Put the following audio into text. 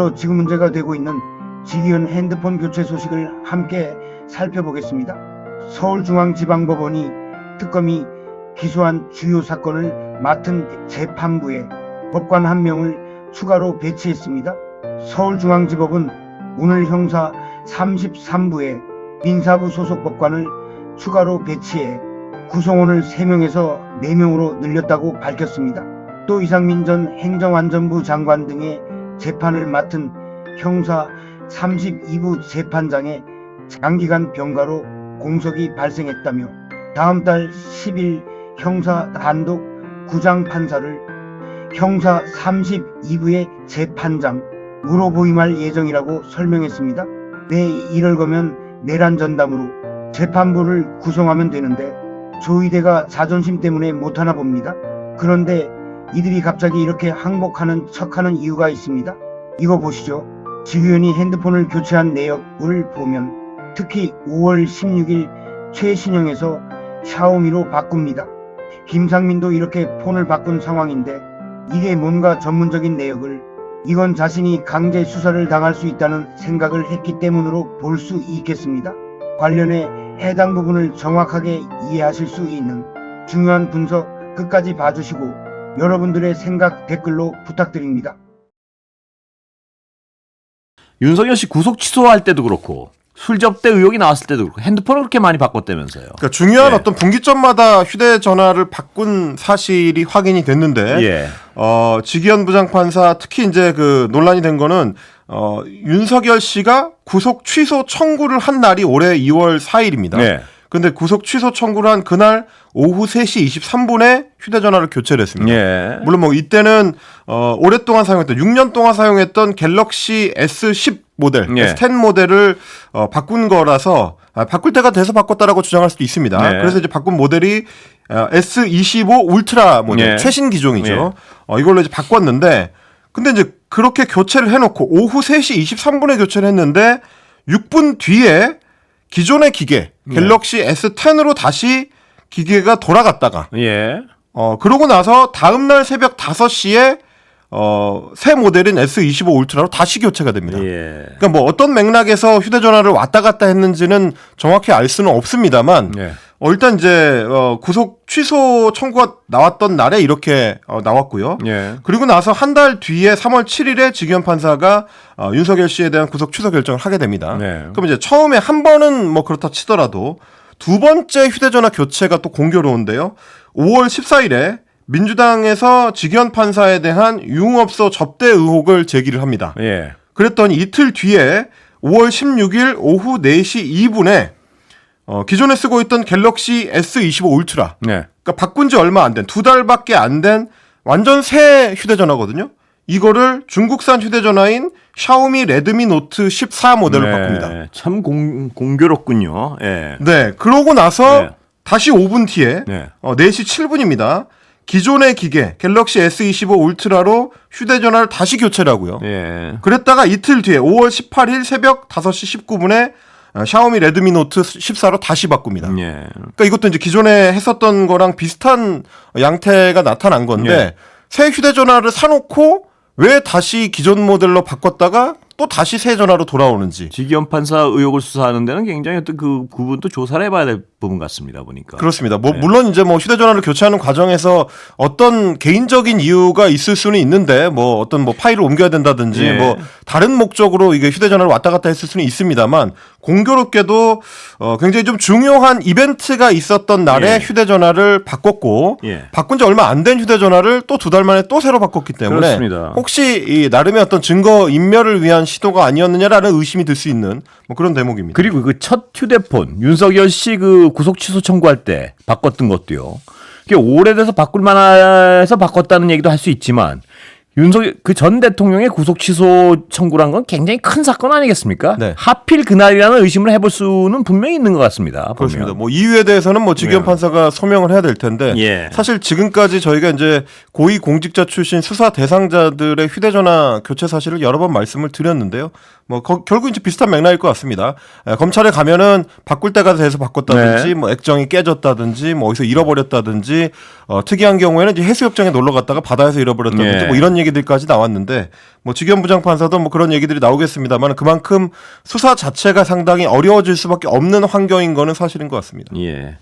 이걸로 지금 문제가 되고 있는 지기현 핸드폰 교체 소식을 함께 살펴보겠습니다. 서울중앙지방법원이 특검이 기소한 주요 사건을 맡은 재판부에 법관 한 명을 추가로 배치했습니다. 서울중앙지법은 오늘 형사 33부에 민사부 소속 법관을 추가로 배치해 구성원을 3명에서 4명으로 늘렸다고 밝혔습니다. 또 이상민 전 행정안전부 장관 등의 재판을 맡은 형사 32부 재판장의 장기간 병가로 공석이 발생했다며 다음 달 10일 형사 단독 구장 판사를 형사 32부의 재판장으로 보임할 예정이라고 설명했습니다. 내 이럴 거면 내란 전담으로 재판부를 구성하면 되는데 조이대가 자존심 때문에 못하나 봅니다. 그런데 이들이 갑자기 이렇게 항복하는 척하는 이유가 있습니다. 이거 보시죠. 지휘원이 핸드폰을 교체한 내역을 보면 특히 5월 16일 최신형에서 샤오미로 바꿉니다. 김상민도 이렇게 폰을 바꾼 상황인데 이게 뭔가 전문적인 내역을 이건 자신이 강제 수사를 당할 수 있다는 생각을 했기 때문으로 볼 수 있겠습니다. 관련해 해당 부분을 정확하게 이해하실 수 있는 중요한 분석 끝까지 봐주시고 여러분들의 생각 댓글로 부탁드립니다. 윤석열 씨 구속 취소할 때도 그렇고 술 접대 의혹이 나왔을 때도 그렇고 핸드폰을 그렇게 많이 바꿨다면서요. 그러니까 중요한 예. 어떤 분기점마다 휴대전화를 바꾼 사실이 확인이 됐는데 예. 어, 지기현 부장판사 특히 이제 그 논란이 된 거는 어, 윤석열 씨가 구속 취소 청구를 한 날이 올해 2월 4일입니다. 네. 근데 구속 취소 청구를 한 그날 오후 3시 23분에 휴대전화를 교체를 했습니다. 예. 물론 뭐 이때는 어, 오랫동안 사용했던 6년 동안 사용했던 갤럭시 S10 모델, 예. S10 모델을 어, 바꾼 거라서 아, 바꿀 때가 돼서 바꿨다라고 주장할 수도 있습니다. 네. 그래서 이제 바꾼 모델이 어, S25 울트라 모델 예. 최신 기종이죠. 예. 어, 이걸로 이제 바꿨는데 근데 이제 그렇게 교체를 해놓고 오후 3시 23분에 교체를 했는데 6분 뒤에 기존의 기계 네. 갤럭시 S10으로 다시 기계가 돌아갔다가 예. 어, 그러고 나서 다음 날 새벽 5시에 어, 새 모델인 S25 울트라로 다시 교체가 됩니다. 예. 그러니까 뭐 어떤 맥락에서 휴대전화를 왔다 갔다 했는지는 정확히 알 수는 없습니다만 예. 어, 일단 이제 어, 구속 취소 청구가 나왔던 날에 이렇게 어, 나왔고요. 예. 그리고 나서 한 달 뒤에 3월 7일에 지기현 판사가 어, 윤석열 씨에 대한 구속 취소 결정을 하게 됩니다. 네. 그럼 이제 처음에 한 번은 뭐 그렇다 치더라도 두 번째 휴대전화 교체가 또 공교로운데요. 5월 14일에 민주당에서 지기현 판사에 대한 유흥업소 접대 의혹을 제기를 합니다. 예. 그랬더니 이틀 뒤에 5월 16일 오후 4시 2분에 어, 기존에 쓰고 있던 갤럭시 S25 울트라 네. 그러니까 바꾼 지 얼마 안 된 두 달밖에 안 된 완전 새 휴대전화거든요. 이거를 중국산 휴대전화인 샤오미 레드미 노트 14 모델로 네. 바꿉니다. 참 공, 공교롭군요. 예. 네, 그러고 나서 네. 다시 5분 뒤에 네. 어, 4시 7분입니다. 기존의 기계 갤럭시 S25 울트라로 휴대전화를 다시 교체를 하고요. 예. 그랬다가 이틀 뒤에 5월 18일 새벽 5시 19분에 어, 샤오미 레드미 노트 14로 다시 바꿉니다. 예. 그러니까 이것도 이제 기존에 했었던 거랑 비슷한 양태가 나타난 건데 예. 새 휴대전화를 사놓고 왜 다시 기존 모델로 바꿨다가 또 다시 새 전화로 돌아오는지 지기현 판사 의혹을 수사하는 데는 굉장히 어떤 그 부분도 조사를 해봐야 될 부분 같습니다. 보니까. 그렇습니다. 뭐 네. 물론 이제 뭐 휴대전화를 교체하는 과정에서 어떤 개인적인 이유가 있을 수는 있는데 뭐 어떤 뭐 파일을 옮겨야 된다든지 예. 뭐 다른 목적으로 이게 휴대전화를 왔다 갔다 했을 수는 있습니다만 공교롭게도 어 굉장히 좀 중요한 이벤트가 있었던 날에 예. 휴대전화를 바꿨고 예. 바꾼 지 얼마 안 된 휴대전화를 또 두 달 만에 또 새로 바꿨기 때문에 그렇습니다. 혹시 이 나름의 어떤 증거 인멸을 위한 시도가 아니었느냐라는 의심이 들 수 있는 뭐 그런 대목입니다. 그리고 그 첫 휴대폰 윤석열 씨그 구속 취소 청구할 때 바꿨던 것도요. 그게 오래돼서 바꿀 만해서 바꿨다는 얘기도 할 수 있지만 윤석열 그 전 대통령의 구속 취소 청구란 건 굉장히 큰 사건 아니겠습니까? 네. 하필 그날이라는 의심을 해볼 수는 분명히 있는 것 같습니다. 그렇습니다. 보면. 뭐 이유에 대해서는 뭐 지기현 네. 판사가 소명을 해야 될 텐데 예. 사실 지금까지 저희가 이제 고위 공직자 출신 수사 대상자들의 휴대전화 교체 사실을 여러 번 말씀을 드렸는데요. 뭐 거- 결국 이제 비슷한 맥락일 것 같습니다. 에, 검찰에 가면은 바꿀 때가 돼서 바꿨다든지 네. 뭐 액정이 깨졌다든지 뭐 어디서 잃어버렸다든지 어, 특이한 경우에는 이제 해수욕장에 놀러 갔다가 바다에서 잃어버렸다든지 예. 뭐 이런 얘기 얘기들까지 나왔는데 뭐 직연 부장 판사도 뭐 그런 얘기들이 나오겠습니다만 그만큼 수사 자체가 상당히 어려워질 수밖에 없는 환경인 거는 사실인 것 같습니다. 예.